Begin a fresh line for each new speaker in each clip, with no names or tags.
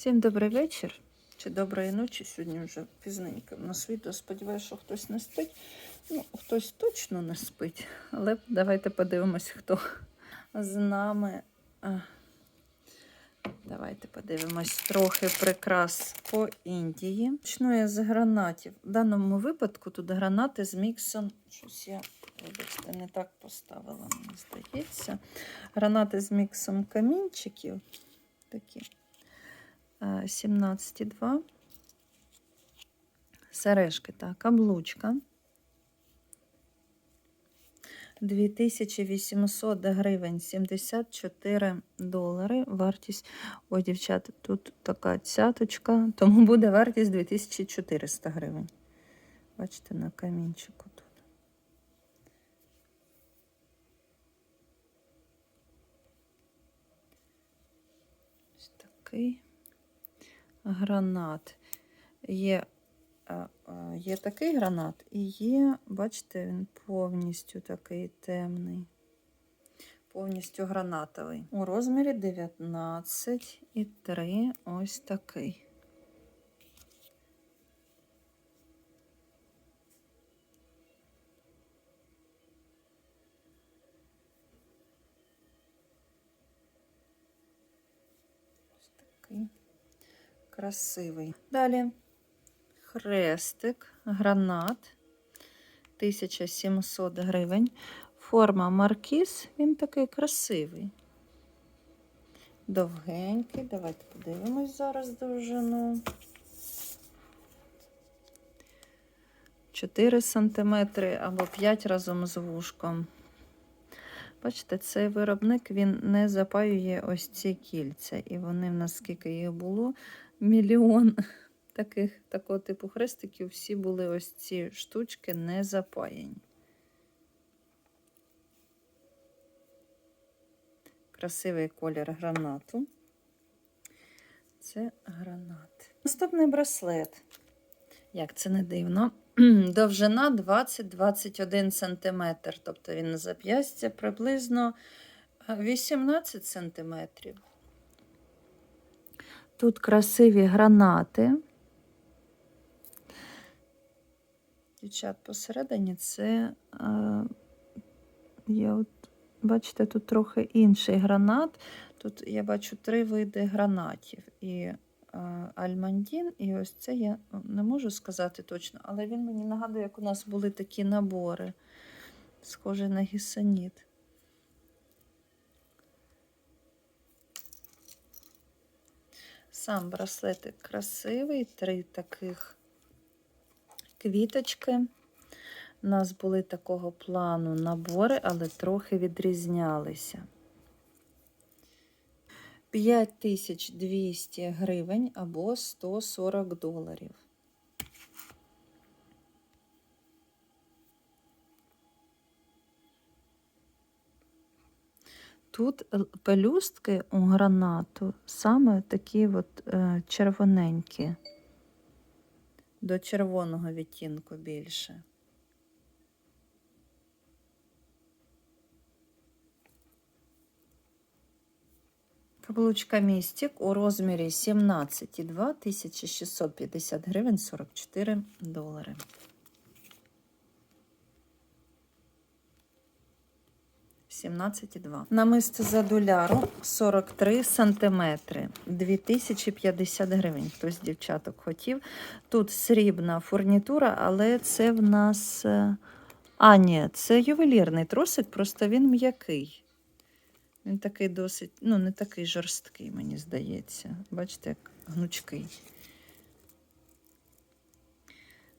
Всім добрий вечір чи доброї ночі. Сьогодні вже пізненько на світло. Сподіваюся, що хтось не спить. Ну, хтось точно не спить, але давайте подивимось, хто з нами. Давайте подивимось трохи прикрас по Індії. Почну я з гранатів. В даному випадку тут гранати з міксом. Щось я, вибачте, не так поставила, мені здається. Гранати з міксом камінчиків. Такі. Е, 17,2. Сережки, так, каблучка. 2800 гривень 74 долари. Вартість. Ой, дівчата, тут така цяточка, тому буде вартість 2400 гривень. Бачите, на камінчику тут. Ось такий гранат. Є, а, а, є такий гранат і є, бачите, він повністю такий темний. Повністю гранатовий. У розмірі 19,3 ось такий. Красивий. Далі хрестик, гранат 1700 гривень. Форма маркіз, він такий красивий. Довгенький. Давайте подивимось зараз довжину. 4 см або 5 разом з вушком. Бачите, цей виробник він не запаює ось ці кільця. І вони в нас скільки їх було, мільйон таких, такого типу хрестиків, всі були ось ці штучки не запаяні. Красивий колір гранату. Це гранат. Наступний браслет. Як це не дивно. Довжина 20-21 см. Тобто він на зап'ястя приблизно 18 см. Тут красиві гранати. Дівчат, посередині це е, є от, бачите, тут трохи інший гранат. Тут я бачу три види гранатів. І е, альмандін, і ось це я не можу сказати точно, але він мені нагадує, як у нас були такі набори, схожі на гісаніт. Сам браслетик красивий, три таких квіточки. У нас були такого плану набори, але трохи відрізнялися. 5200 гривень або 140 доларів. Тут пелюстки у гранату саме такі от е, червоненькі, до червоного відтінку більше. Каблучка містик у розмірі 17,2 1650 гривень 44 долари. Сімнадцять і два. Намисто за доляру 43 сантиметри, 2050 гривень. Хтось з дівчаток хотів. Тут срібна фурнітура, але це в нас. е, А, ні, це ювелірний тросик, просто він м'який. Він такий досить, ну, не такий жорсткий, мені здається. Бачите, як гнучкий.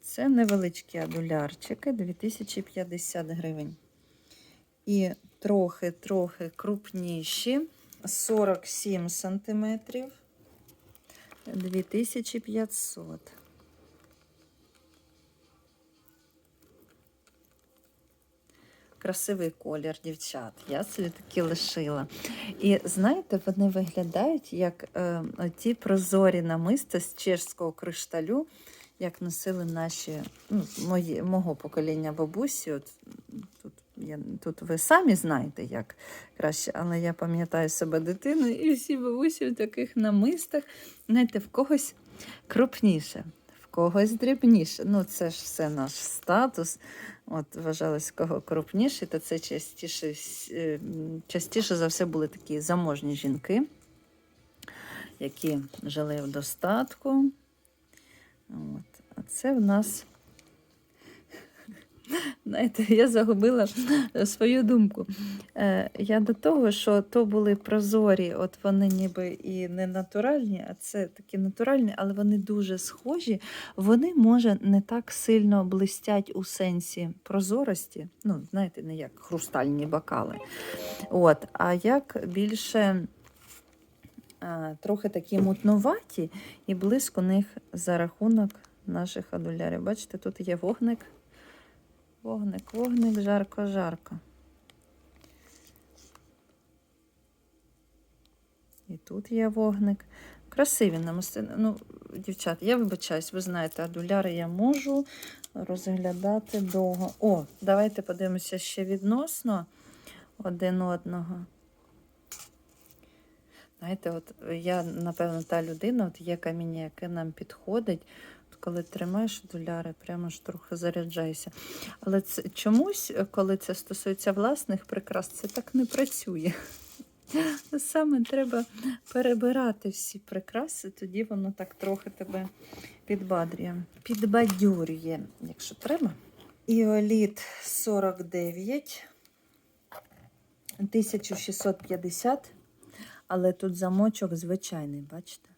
Це невеличкі адулярчики, 2050 гривень. І трохи-трохи крупніші, 47 сантиметрів, 2500. Красивий колір, дівчат. Я собі такі лишила. І знаєте, вони виглядають як е, ті прозорі намиста з чешського кришталю, як носили наші, ну, мої, мого покоління бабусі. От, тут я, тут ви самі знаєте, як краще, але я пам'ятаю себе дитиною і всі бабусі в таких намистах, знаєте, в когось крупніше, в когось дрібніше. Ну, це ж все наш статус. От вважалось, кого крупніше, то це частіше, е, частіше за все були такі заможні жінки, які жили в достатку. От. А це в нас. Знаєте, я загубила свою думку. Е, я до того, що то були прозорі, от вони ніби і не натуральні, а це такі натуральні, але вони дуже схожі. Вони, може, не так сильно блистять у сенсі прозорості. Ну, знаєте, не як хрустальні бокали. От, а як більше а, трохи такі мутнуваті і блиск у них за рахунок наших адулярів. Бачите, тут є вогник. Вогник, вогник, жарко, жарко. І тут є вогник. Красиві намистини. Ну, дівчат, я вибачаюсь, ви знаєте, адуляри я можу розглядати довго. О, давайте подивимося ще відносно один одного. Знаєте, от я, напевно, та людина, от є каміння, яке нам підходить. Коли тримаєш доляри, прямо ж трохи заряджаєшся. Але це, чомусь, коли це стосується власних прикрас, це так не працює. Саме треба перебирати всі прикраси, тоді воно так трохи тебе підбадрює. Підбадьорює, якщо треба. Іоліт 49, 1650, але тут замочок звичайний, бачите?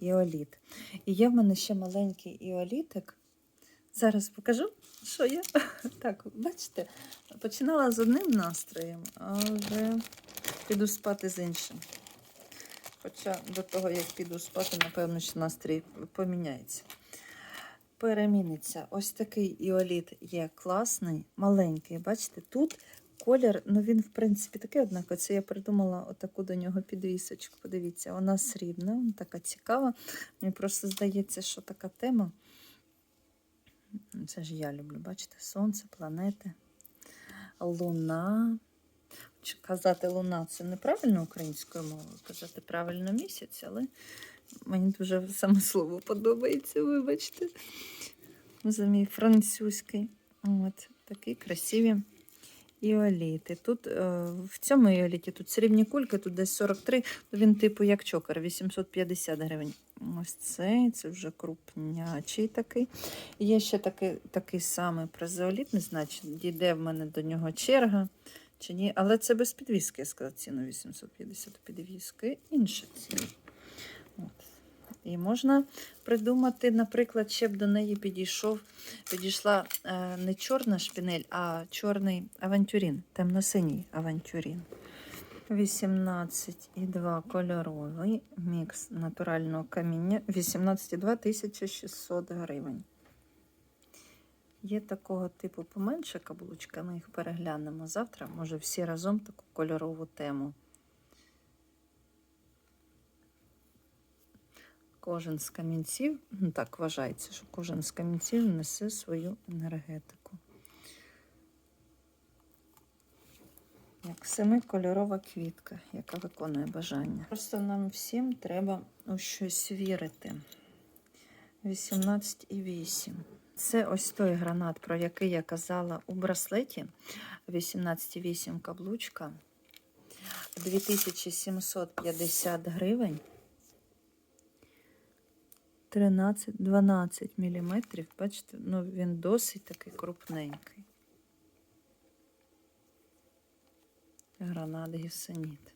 Іоліт. І є в мене ще маленький іолітик. Зараз покажу, що я. Так, бачите, починала з одним настроєм, а вже піду спати з іншим. Хоча до того, як піду спати, напевно, що настрій поміняється. Переміниться. Ось такий іоліт є класний, маленький. Бачите, тут колір, ну він, в принципі, такий, однак, це я придумала отаку до нього підвісочку. Подивіться, вона срібна, така цікава. Мені просто здається, що така тема. Це ж я люблю, бачите, сонце, планети, луна. Казати луна це неправильно українською мовою, казати правильно місяць, але мені дуже саме слово подобається, вибачте. За мій французький. От, такі красиві іоліти. Тут е, в цьому іоліті тут срібні кульки, тут десь 43, він типу як чокер, 850 гривень. Ось цей, це вже крупнячий такий. Є ще такий, такий самий прозеоліт, не знаю, чи дійде в мене до нього черга чи ні. Але це без підвіски, я сказала, ціну 850 підвіски, інша ціна. І можна придумати, наприклад, ще б до неї підійшов, підійшла е, не чорна шпінель, а чорний авантюрін, темно-синій авантюрін. 18,2 кольоровий мікс натурального каміння. 18,2 1600 гривень. Є такого типу поменше каблучка, ми їх переглянемо завтра. Може, всі разом таку кольорову тему. Кожен з камінців, ну так вважається, що кожен з камінців несе свою енергетику. Як семикольорова квітка, яка виконує бажання. Просто нам всім треба у щось вірити. 18,8. Це ось той гранат, про який я казала у браслеті. 18,8 каблучка. 2750 гривень. 13-12 міліметрів. Бачите, ну він досить такий крупненький. Гранат гісеніт.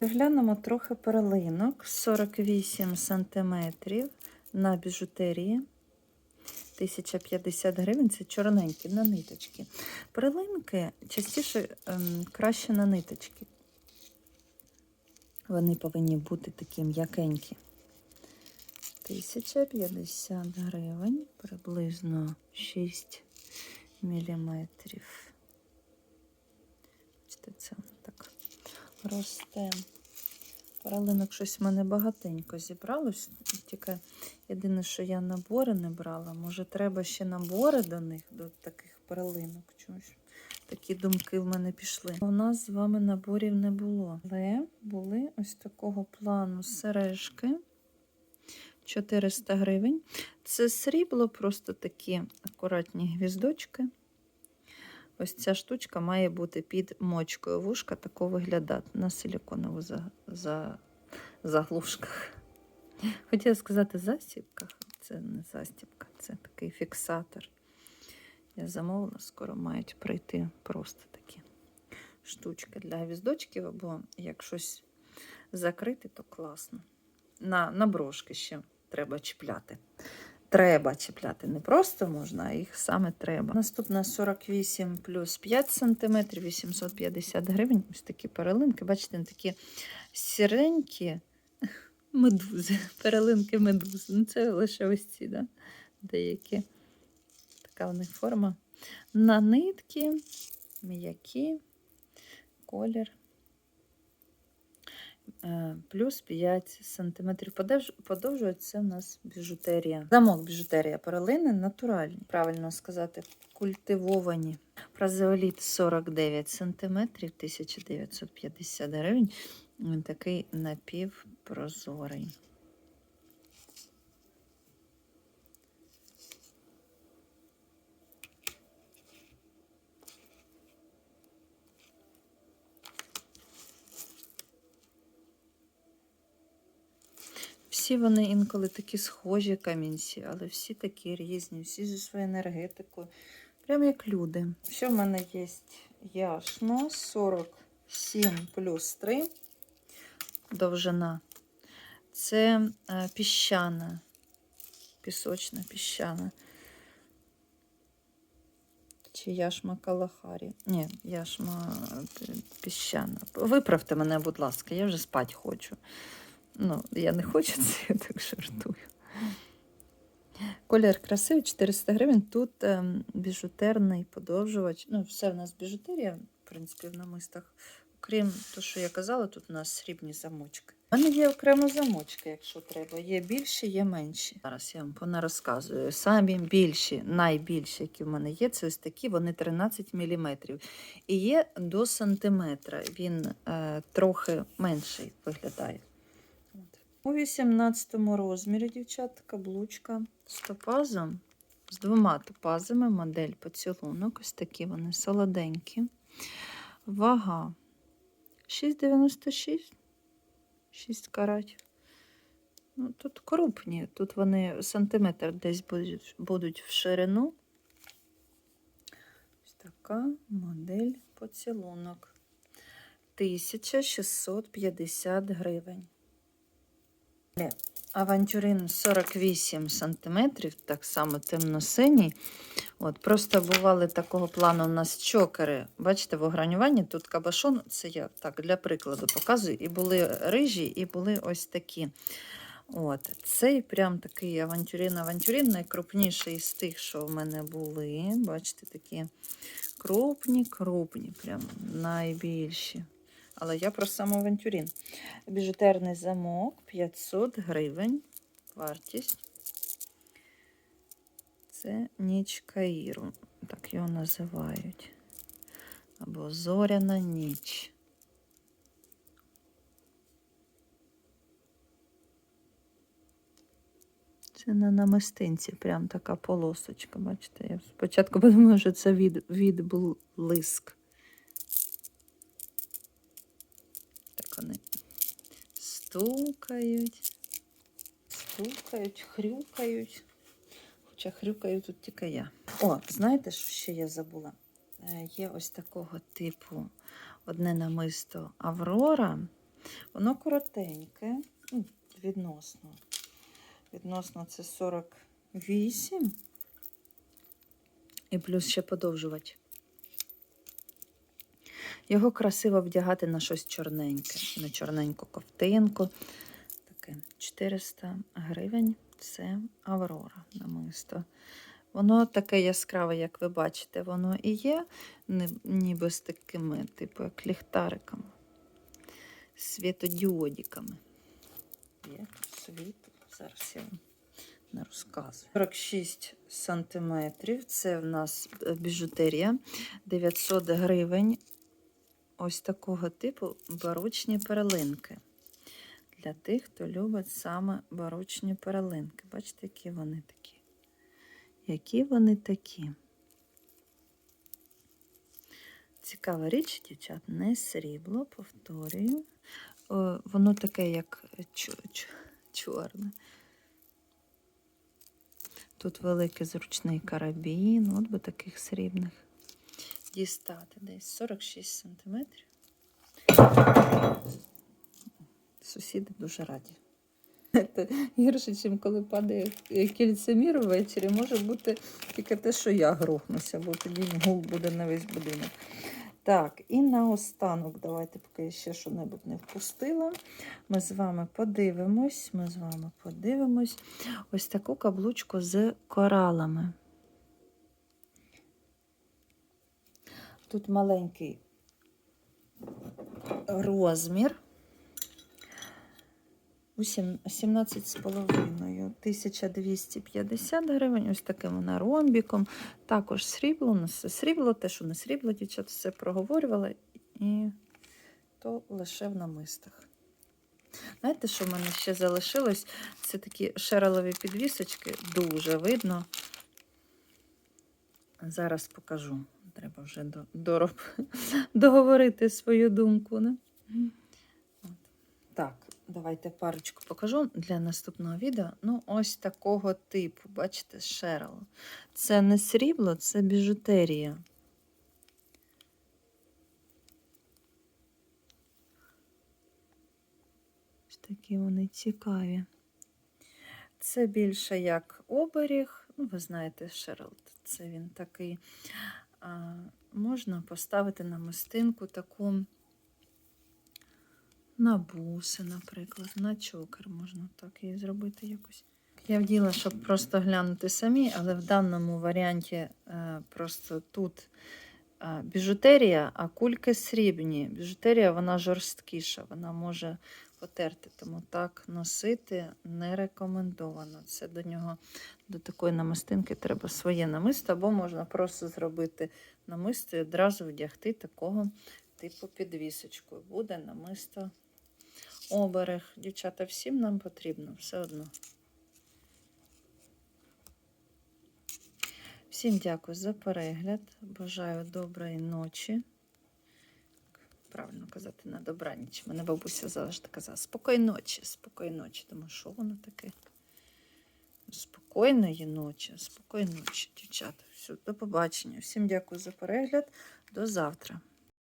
Глянемо трохи перлинок 48 см на біжутерії. 1050 гривень це чорненькі на ниточки. Перлинки частіше ем, краще на ниточки. Вони повинні бути такі м'якенькі. 1050 гривень, приблизно 6 міліметрів. Бачите, це так росте. Паралинок щось в мене багатенько зібралось. Тільки єдине, що я набори не брала. Може, треба ще набори до них, до таких паралинок. Чомусь такі думки в мене пішли. У нас з вами наборів не було. Але були ось такого плану сережки. 400 гривень. Це срібло, просто такі акуратні гвіздочки. Ось ця штучка має бути під мочкою вушка, тако виглядати на силіконову за, за, заглушках. Хотіла сказати застібках, це не застібка, це такий фіксатор. Я замовила, скоро мають прийти просто такі штучки для гвіздочків, або як щось закрити, то класно. На, на ще треба чіпляти. Треба чіпляти. Не просто можна, а їх саме треба. Наступна 48 плюс 5 см, 850 гривень. Ось такі перелинки. Бачите, такі сіренькі медузи, перелинки медузи. Ну, це лише ось ці, да? деякі. Така у них форма. На нитки, м'які, колір. Е, Плюс 5 см. Подовжується у нас біжутерія. Замок біжутерія перелини натуральні. Правильно сказати, культивовані. Празеоліт 49 см, 1950 гривень. Він такий напівпрозорий. Всі вони інколи такі схожі камінці, але всі такі різні, всі зі своєю енергетикою. Прям як люди. Що в мене є? Яшно 47 плюс 3 довжина. Це е, піщана, пісочна піщана. Чи яшма Калахарі? Ні, яшма е, піщана. Виправте мене, будь ласка, я вже спать хочу. Ну, я не хочу це, я так жартую. Колір красивий, 400 гривень. Тут ем, біжутерний подовжувач. Ну, все в нас біжутерія, в принципі, в намистах. Окрім того, що я казала, тут у нас срібні замочки. У мене є окремо замочки, якщо треба. Є більші, є менші. Зараз я вам понарозказую. Самі більші, найбільші, які в мене є, це ось такі, вони 13 мм. І є до сантиметра. Він е, трохи менший виглядає. У 18 розмірі, дівчата, каблучка з топазом, з двома топазами, модель поцілунок. Ось такі вони солоденькі. Вага 6,96, 6 каратів. Ну, тут крупні, тут вони сантиметр десь будуть, будуть в ширину. Ось така модель поцілунок. 1650 гривень. Авантюрин 48 см, так само темно-синій. От, Просто бували такого плану у нас чокери. Бачите, в огранюванні тут кабашон, це я так для прикладу показую. І були рижі, і були ось такі. От, Цей прям такий авантюрин-авантюрин, найкрупніший з тих, що в мене були. Бачите, такі крупні, крупні, прям найбільші. Але я про сам авантюрин. Біжутерний замок 500 гривень. Вартість. Це ніч Каїру, так його називають. Або зоряна ніч. Це на намистинці, прям така полосочка, бачите? Я спочатку подумала, що це від, відблиск. Так вони стукають, стукають, хрюкають. Хоча хрюкаю тут тільки я. О, знаєте, що я забула? Е, Є ось такого типу одне намисто Аврора. Воно коротеньке, ну, відносно. Відносно це 48. І плюс ще подовжувач. Його красиво вдягати на щось чорненьке, на чорненьку ковтинку. Таке 400 гривень це Аврора намисто. Воно таке яскраве, як ви бачите, воно і є, ніби з такими, типу, як ліхтариками. світодіодиками. Є світло. Зараз я вам не розказую. 46 сантиметрів. Це в нас е, біжутерія. 900 гривень. Ось такого типу барочні перлинки. Для тих, хто любить саме барочні перлинки. Бачите, які вони такі. Які вони такі. Цікава річ, дівчат, не срібло, повторюю. О, воно таке, як чо- чо- чорне. Тут великий зручний карабін, от би таких срібних дістати десь 46 сантиметрів. Сусіди дуже раді. Це гірше, ніж коли падає кільцемір ввечері, може бути тільки те, що я грохнуся, бо тоді гул буде на весь будинок. Так, і наостанок, давайте, поки я ще що-небудь не впустила. Ми з вами подивимось. Ми з вами подивимось ось таку каблучку з коралами. Тут маленький розмір. У 17,5, 1250 гривень, ось таким вона ромбіком. Також срібло, у нас все срібло, те, що не срібло, дівчата все проговорювали, і то лише в намистах. Знаєте, що в мене ще залишилось? Це такі шералові підвісочки, дуже видно. Зараз покажу. Треба вже до, дороб, договорити свою думку. Не? Так, давайте парочку покажу для наступного відео. Ну, ось такого типу, бачите, шерл. Це не срібло, це біжутерія. Ось такі вони цікаві. Це більше як оберіг. Ну, ви знаєте, Шерл, це він такий. Можна поставити на мистинку таку на буси, наприклад, на чокер можна так її зробити якось. Я вділа, щоб просто глянути самі, але в даному варіанті е, просто тут е, біжутерія, а кульки срібні. Біжутерія вона жорсткіша, вона може потерти, тому так носити не рекомендовано. Це до нього, до такої намистинки треба своє намисто, або можна просто зробити намисто і одразу вдягти такого типу підвісочку. Буде намисто оберег. Дівчата, всім нам потрібно все одно. Всім дякую за перегляд. Бажаю доброї ночі. Правильно казати на добраніч. Мене бабуся завжди казала спокійної ночі, спокійної ночі. Думаю, що воно таке? Спокійної ночі, спокійної ночі, дівчата. Все, до побачення. Всім дякую за перегляд. До завтра.